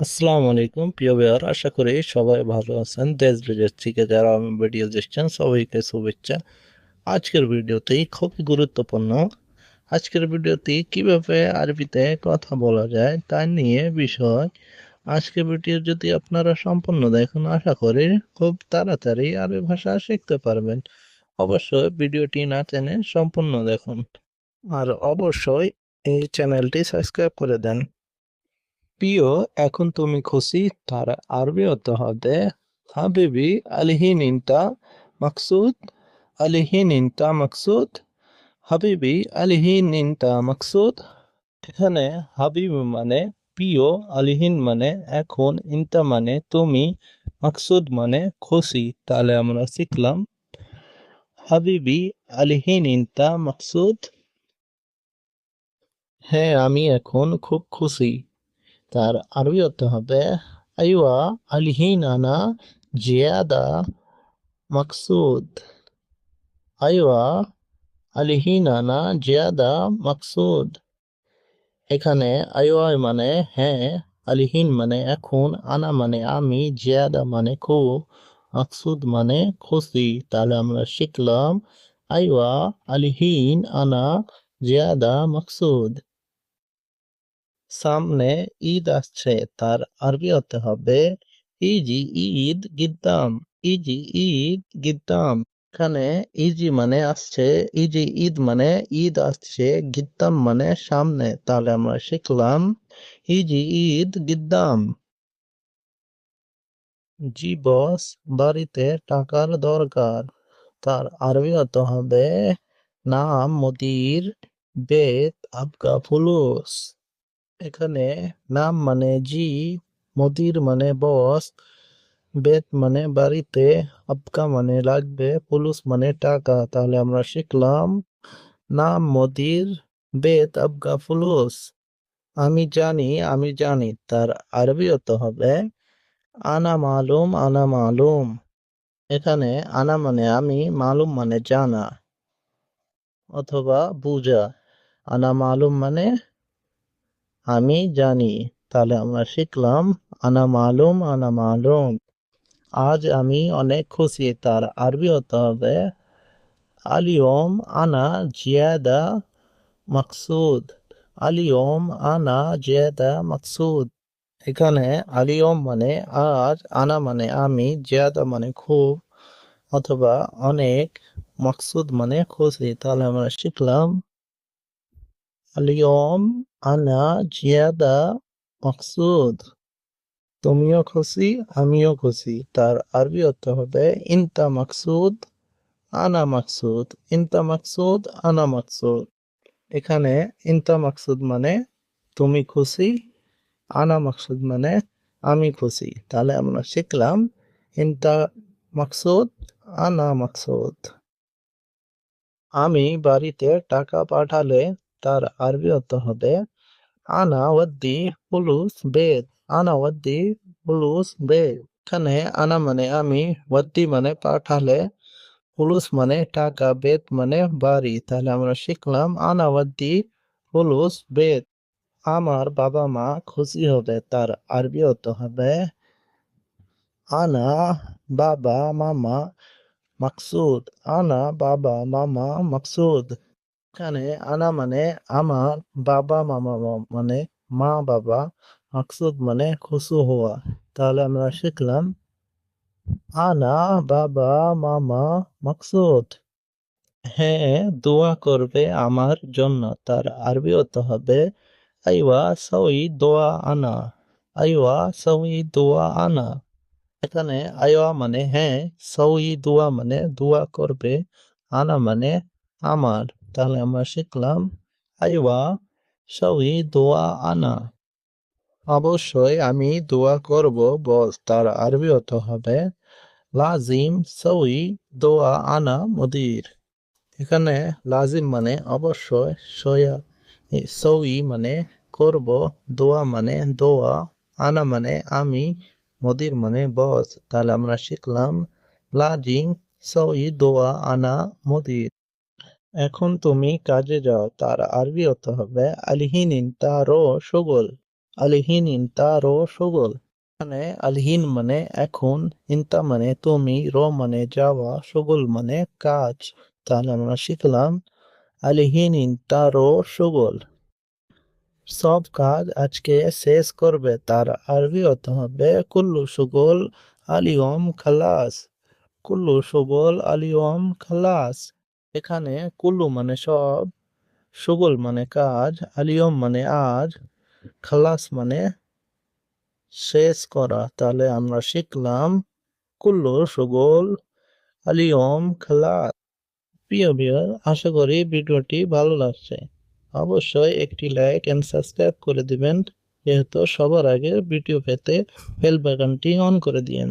আসসালামু আলাইকুম, প্রিয় ভিউয়ার। আশা করি সবাই ভালো আছেন। দেশ বিদেশ থেকে যারা আমার ভিডিও দেখছেন, সবাইকে শুভেচ্ছা। আজকের ভিডিওতেই খুবই গুরুত্বপূর্ণ। আজকের ভিডিওতে কীভাবে আরবিতে কথা বলা যায় তা নিয়ে বিষয়। আজকের ভিডিও যদি আপনারা সম্পূর্ণ দেখুন, আশা করি খুব তাড়াতাড়ি আরবি ভাষা শিখতে পারবেন। অবশ্যই ভিডিওটি না টেনে সম্পূর্ণ দেখুন। আর অবশ্যই এই চ্যানেলটি সাবস্ক্রাইব করে দেন। প্রিয়, এখন তুমি খুশি, তার আরবি অর্থ হবে, হাবিবি আলহিন ইনতা মাকসুদ আলহিন ইনতা মাকসুদ, হাবিবি আলহিন ইনতা মাকসুদ। এখানে হাবিব মানে প্রিয় আলহিন মানে এখন ইনতা মানে তুমি, মাকসুদ মানে খুশি। তাহলে আমরা শিখলাম, হাবিবি আলহিন ইনতা মাকসুদ। হ্যাঁ আমি এখন খুব খুশি। তার আরবি অর্থ হবে আইওয়া আলহিন আনা জিয়াদা মাকসুদ আইওয়া আলহিন আনা জিয়াদা মাকসুদ এখানে আইওয়া মানে হ্যাঁ আলহিন মানে এখন আনা মানে আমি জিয়াদা মানে খুব মাকসুদ মানে খুশি তাহলে আমরা শিখলাম আইওয়া আলহিন আনা জিয়াদা মাকসুদ সামনে ঈদ আসছে, তার আরবি হতে হবে, ইজি ঈদ গিদ্দাম, ইজি ঈদ গিদ্দাম। এখানে ইজি মানে আসছে, ইজি ঈদ মানে ঈদ আসছে, গিদ্দাম মানে সামনে। তাহলে আমরা শিখলাম, ইজি ঈদ গিদ্দাম। জি বস, বাড়িতে টাকার দরকার। তার আরবি হতে হবে, নাম মদির বেত আবগা ফুলুস। এখানে নাম মানে জি, মদির মানে বস, বেত মানে বাড়িতে আবকা মানে লাগবে, পুলুস মানে টাকা। তাহলে আমরা শিখলাম, নাম মদির, বেত আবগা ফুলুস আমি জানি আমি জানি, তার আরবি অর্থ হবে। আনা মালুম আনা মালুম। এখানে আনা মানে আমি, মালুম মানে জানা। অথবা বুঝা। আনা মালুম মানে আমি জানি, তাহলে আমরা শিখলাম, আনা মালুম আনা মালুম। আজ আমি অনেক খুশি, তার আরবি হতে হবে, আলিয়ম আনা জিয়াদা মাকসুদ। আলিয়ম আনা জিয়াদা মাকসুদ। এখানে আলিয়ম মানে আজ আনা মানে আমি, জিয়াদা মানে খুব, অথবা অনেক, মাকসুদ মানে খুশি। তাহলে আমরা শিখলাম, আলিয়ম আনা, জিয়াদা, মাকসুদ। তুমিও খুশি, আমিও খুশি। তার আরবি অর্থ হবে, ইনতা মাকসুদ, আনা মাকসুদ। ইনতা মাকসুদ, আনা মাকসুদ। এখানে ইনতা মাকসুদ মানে তুমি খুশি, আনা মাকসুদ মানে আমি খুশি। তাহলে আমরা শিখলাম, ইনতা মাকসুদ, আনা মাকসুদ। আমি বাড়িতে টাকা পাঠালে তার আরবি অর্থ হবে আনা ওয়াদ্দি ফুলুস বেদ আনা ওয়াদ্দি ফুলুস বেদ এখানে আনা মানে আমি ওয়াদ্দি মানে পাঠালে ফুলুস মানে টাকা বেদ মানে বাড়ি তাহলে আমরা শিখলাম আনা ওয়াদ্দি ফুলুস বেদ আমার বাবা মা খুশি হবে তার আরবি অর্থ হবে আনা বাবা মামা মাকসুদ আনা বাবা মামা মাকসুদ এখানে আনা মানে আমার বাবা মামা মা- মানে মা বাবা মাকসুদ মানে খুশি হওয়া তাহলে আমরা শিখলাম আনা বাবা মামা মাকসুদ হ্যাঁ দোয়া করবে আমার জন্য তার আরবি অর্থ হবে আইওয়া সই দোয়া আনা আইওয়া সই দোয়া আনা এখানে আইওয়া মানে হ্যাঁ সই দোয়া মানে দোয়া করবে আনা মানে আমার তাহলে আমরা শিখলাম আইওয়া সই দোয়া আনা। অবশ্যই আমি দোয়া করব, বস তার আরবি অর্থ হবে, লাজিম সই দোয়া আনা মদির। এখানে লাজিম মানে অবশ্যই সয়া সই মানে করব, দোয়া মানে দোয়া, আনা মানে আমি, মদির মানে বস। তাহলে আমরা শিখলাম, লাজিম সই দোয়া আনা মদির। এখন তুমি কাজে যাও, তার আরবি অর্থ হবে আলহিনিন, তারও সগোল। আলহিন রো সগোল। এখানে আলহিন মানে এখন, ইনতা মানে তুমি, রো মানে যাওয়া, সগোল মানে কাজ। তাহলে আমরা শিখলাম আলহিন রো সগোল। সব কাজ আজকে শেষ করবে, তার আরবি অর্থ হবে কুল্লু সগোল আলিয়ম খালাস। কুল্লু সগোল আলিয়ম খালাস। এখানে কুল্লু মানে সব, সগোল মানে কাজ, আলিয়ম মানে আজ, খালাস মানে শেষ করা। তাহলে আমরা শিখলাম কুল্লু, সগোল, আলিয়ম, খালাস। প্রিয় বিয়ার আশা করি ভিডিওটি ভালো লাগছে। অবশ্যই একটি লাইক এন্ড সাবস্ক্রাইব করে দিবেন, যেহেতু সবার আগে ভিডিও পেতে বেল অন করে দিয়েন।